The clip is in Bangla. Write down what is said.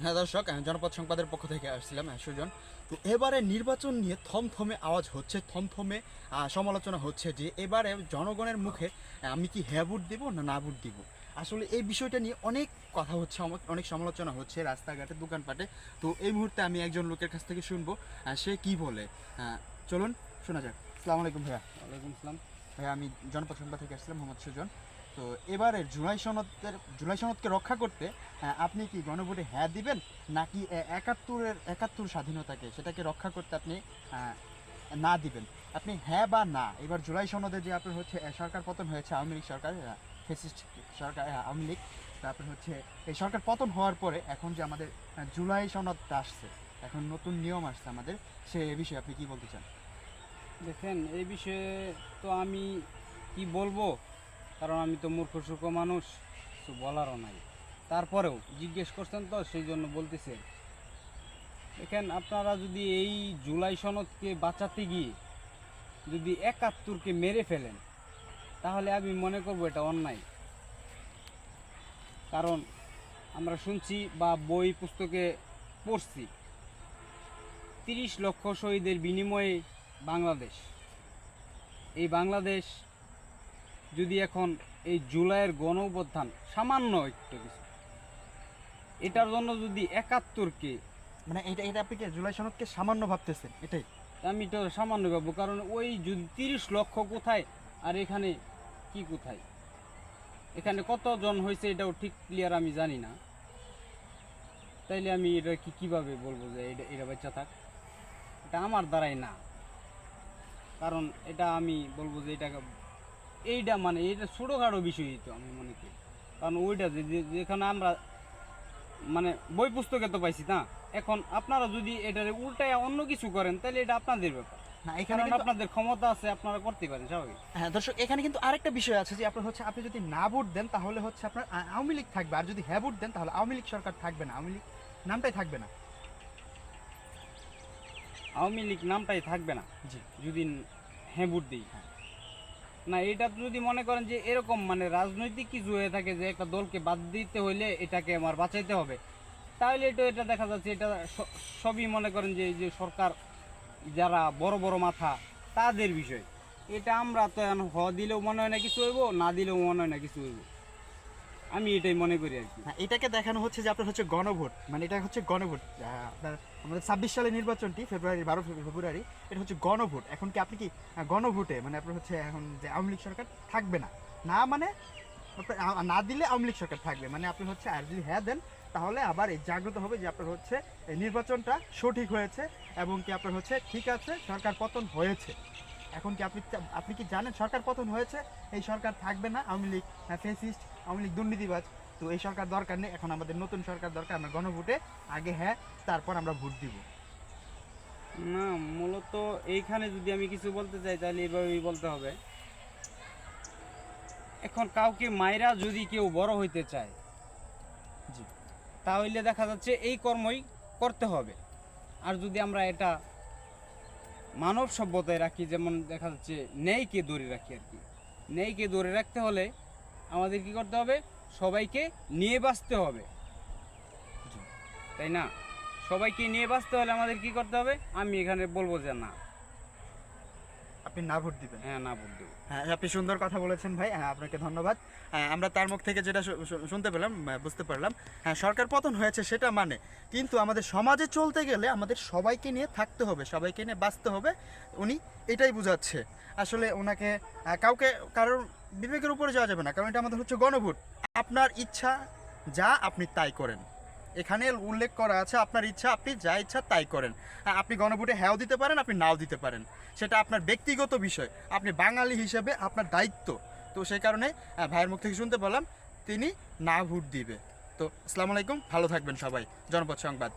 হ্যাঁ দর্শক জনপদ সংবাদের পক্ষ থেকে আসছিলাম হ্যাঁ, সুজন। তো এবারে নির্বাচন নিয়ে থমথমে আওয়াজ হচ্ছে থমথমে সমালোচনা হচ্ছে যে এবারে জনগণের মুখে আমি কি হ্যাঁ ভোট দিব না না ভোট দিব? আসলে এই বিষয়টা নিয়ে অনেক কথা হচ্ছে অনেক- সমালোচনা হচ্ছে রাস্তাঘাটে দোকানপাটে। তো এই মুহূর্তে আমি একজন লোকের কাছ থেকে শুনব সে কি বলে? চলুন শোনা যাক। আসসালামু আলাইকুম ভাইয়া। ওয়ালাইকুম আসসালাম। আমি জনপদ সংবাদ থেকে আসছিলাম, মোহাম্মদ সুজন। তো এবারে জুলাই সনদের, জুলাই সনদকে রক্ষা করতে আপনি কি গণভোটে হ্যাঁ দিবেন? নাকি একাত্তরের, একাত্তর স্বাধীনতাকে সেটাকে রক্ষা করতে আপনি না দিবেন? আপনি হ্যাঁ বা না? এবার জুলাই সনদে যে আপনার হচ্ছে সরকার পতন হয়েছে, আওয়ামী লীগ সরকার ফেসিস্ট সরকার আওয়ামী লীগ, তারপর হচ্ছে, এই সরকার পতন হওয়ার পরে এখন যে আমাদের জুলাই সনদটা আসছে, এখন নতুন নিয়ম আসছে আমাদের, সে বিষয়ে আপনি কি বলতে চান? দেখেন, এই বিষয়ে তো আমি কি বলব? কারণ আমি তো মূর্খ, সূর্খ মানুষ কিছু বলারও নাই। তারপরেও জিজ্ঞেস করছেন তো, সেই জন্য বলতেছে। দেখেন, আপনারা যদি এই জুলাই সনদকে বাঁচাতে গিয়ে যদি একাত্তরকে মেরে ফেলেন, তাহলে আমি মনে করব এটা অন্যায়। কারণ আমরা শুনছি বা বই পুস্তকে পড়ছি, তিরিশ লক্ষ শহীদের বিনিময়ে বাংলাদেশ। এই বাংলাদেশ যদি এখন এই জুলাইয়ের গণ অভ্যুত্থান সামান্য একটু কিছু এটার জন্য যদি একাত্তরকে মানে এটা এটা আপনি কি জুলাই সনদকে সামান্য ভাবতেছেন? এটাই। আমি তো সামান্য ভাববো কারণ ওই যদি তিরিশ লক্ষ কোথায় আর এখানে কি কোথায়? এখানে কতজন হয়েছে এটাও ঠিক ক্লিয়ার আমি জানি না। তাইলে আমি এটা কি কীভাবে বলব যে এটা এটা বাচ্চা থাক? এটা আমার দ্বারাই না। কারণ এটা আমি বলব যে এটা এইটা মানে এটা ছোটোখাটো বিষয়ই তো আমি মনে করি। কারণ ওইটা যে যেখানে আমরা মানে বই পুস্তকে তো পাইছি না এখন আপনারা যদি এটারে উল্টায় অন্য কিছু করেন তাহলে এটা আপনাদের ব্যাপার। না এখানে আপনাদের ক্ষমতা আছে আপনারা করতে পারেন স্বাভাবিক। হ্যাঁ দর্শক এখানে কিন্তু আরেকটা বিষয় আছে যে আপনার হচ্ছে আপনি যদি না ভোট দেন তাহলে হচ্ছে আপনার আ- আওয়ামী লীগ থাকবে। আর যদি হ্যাঁ ভোট দেন তাহলে আওয়ামী লীগ সরকার থাকবে না আওয়ামী লীগ নামটাই থাকবে না। আওয়ামী লীগ নামটাই থাকবে না। যদি হ্যাঁ ভোট দিই না এটা যদি মনে করেন যে এরকম মানে রাজনৈতিক কিছু হয়ে থাকে যে একটা দলকে বাদ দিতে হইলে এটাকে আমার বাঁচাইতে হবে। তাহলে এটা এটা দেখা যাচ্ছে এটা সবই মনে করেন যে এই যে সরকার যারা বড় বড় মাথা তাদের বিষয়। এটা আমরা তো হ দিলেও মনে হয় না কিছু হইব না দিলেও মনে হয় না কিছু হইব। আমি এটাই মনে করি আর কি। হ্যাঁ এটাকে দেখানো হচ্ছে যে আপনার হচ্ছে গণভোট। মানে এটা হচ্ছে গণভোট। আপনার আমাদের ছাব্বিশ সালের নির্বাচনটি, ফেব্রুয়ারি, বারো ফেব্রুয়ারি, এটা হচ্ছে গণভোট। এখন কি আপনি কি গণভোটে মানে আপনার হচ্ছে এখন যে আওয়ামী লীগ সরকার থাকবে না? না মানে না দিলে আওয়ামী লীগ সরকার থাকবে। মানে আপনি হচ্ছে আর যদি হ্যাঁ দেন, তাহলে আবার এই জাগ্রত হবে যে আপনার হচ্ছে নির্বাচনটা সঠিক হয়েছে এবং কি আপনার হচ্ছে ঠিক আছে, সরকার পতন হয়েছে। এখন কি আপনি আপনি কি জানেন সরকার পতন হয়েছে? এই সরকার থাকবে না আওয়ামী লীগ ফেসিস্ট আওয়ামী লীগ দুর্নীতিবাজ। তো এই সরকার দরকার নেই এখন আমাদের নতুন সরকার দরকার আমরা গণভোটে আগে হ্যাঁ তারপর আমরা ভোট দিব। না মূলত এইখানে যদি আমি কিছু বলতে চাই তাহলে এইভাবেই বলতে হবে। এখন কাউকে মায়েরা যদি কেউ বড় হইতে চায় জি। তাহলে দেখা যাচ্ছে এই কর্মই করতে হবে। আর যদি আমরা এটা মানব সভ্যতায় রাখি, যেমন দেখা যাচ্ছে নেইকে ধরে রাখি আর কি। নেইকে ধরে রাখতে হলে আমাদের কি করতে হবে? সবাইকে নিয়ে বাঁচতে হবে। তাই না? সবাইকে নিয়ে বাঁচতে হলে আমাদের কি করতে হবে? আমি এখানে বলব যে না। আপনি না ভোট দিবেন। হ্যাঁ না ভোট বলতে হ্যাঁ আপনি সুন্দর কথা বলেছেন ভাই। হ্যাঁ আপনাকে ধন্যবাদ। হ্যাঁ, আমরা তার মুখ থেকে যেটা শুনতে পেলাম বুঝতে পারলাম হ্যাঁ সরকার পতন হয়েছে সেটা মানে। কিন্তু আমাদের সমাজে চলতে গেলে আমাদের সবাইকে নিয়ে থাকতে হবে সবাইকে নিয়ে বাঁচতে হবে। উনি এটাই বুঝাচ্ছে। আসলে ওনাকে কাউকে কারোর বিবেকের উপরে যাওয়া যাবে না কারণ এটা আমাদের হচ্ছে গণভোট। আপনার ইচ্ছা যা আপনি তাই করেন। এখানে উল্লেখ করা আছে আপনার ইচ্ছা আপনি যা ইচ্ছা তাই করেন। হ্যাঁ, আপনি গণভোটে হ্যাঁও দিতে পারেন আপনি নাও দিতে পারেন। সেটা আপনার ব্যক্তিগত বিষয়। আপনি বাঙালি হিসেবে আপনার দায়িত্ব। তো সেই কারণে ভাইয়ের মুখ থেকে শুনতে পেলাম তিনি না ভোট দিবে। তো আসসালামু আলাইকুম ভালো থাকবেন সবাই। জনপদ সংবাদ।